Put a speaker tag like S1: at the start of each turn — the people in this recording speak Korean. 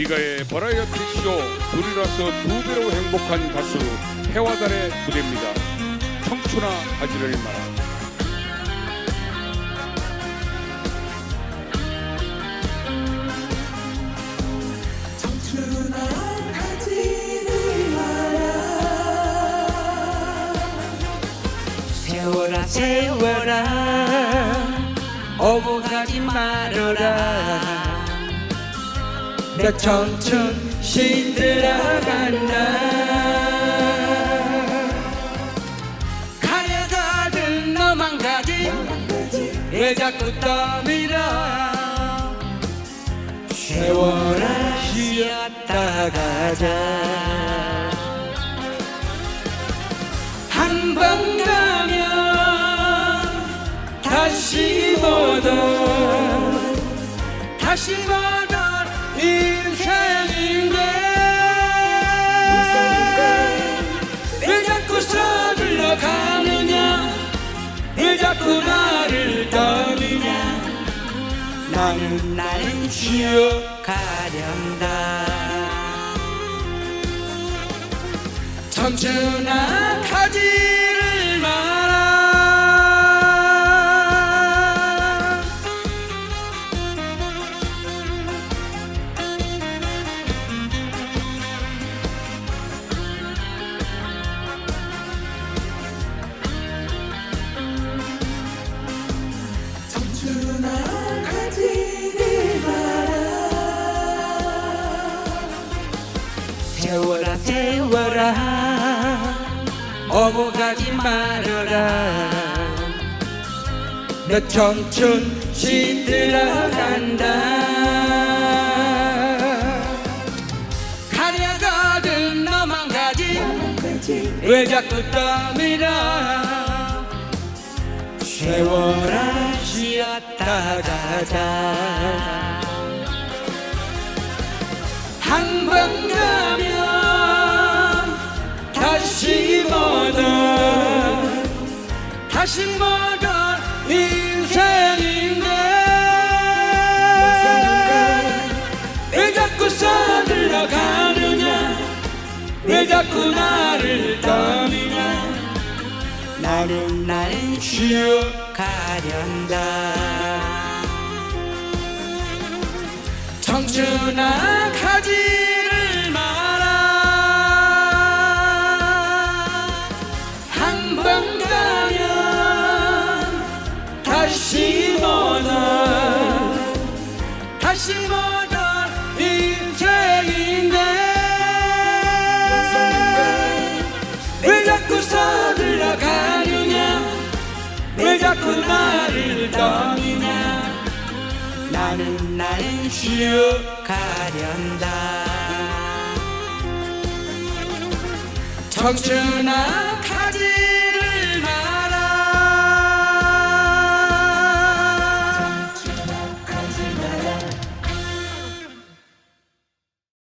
S1: 비가의 버라이어티 쇼 둘이라서 두 배로 행복한 가수 해와달의 무대입니다. 청춘아 가지를 마라.
S2: 세워라 세워라 오고 가지 말어라 내 청춘 시들어간다. 가려가든 너만 가지. 왜 자꾸 떠밀어? 세워라 쉬었다 가자. 한 번 가면 다시 보던 다시 보던 인생인데 왜 자꾸 서둘러 가느냐? 왜 자꾸 나를 떠느냐? 나는 나는 쉬어 가련다. 청춘아 가지 세워라 세워라. 어머가지 말아라. 내 청춘 시들어간다. 가려거든 너만 가지. 왜 자꾸 떠밀어? 세워라 쉬었다 가자. 한번 가면 보던 인생인데. 왜 자꾸 서둘러 가느냐? 왜 자꾸 나를 떠느냐? 나는 나는 쉬어가련다. 청춘아 가지를 마라. 한번 가면 다시 보던 다시 보던 인생인데. 왜 자꾸 서둘러 가느냐? 왜 자꾸 나를 떠느냐? 나는 나는 쉬어가련다. 청춘아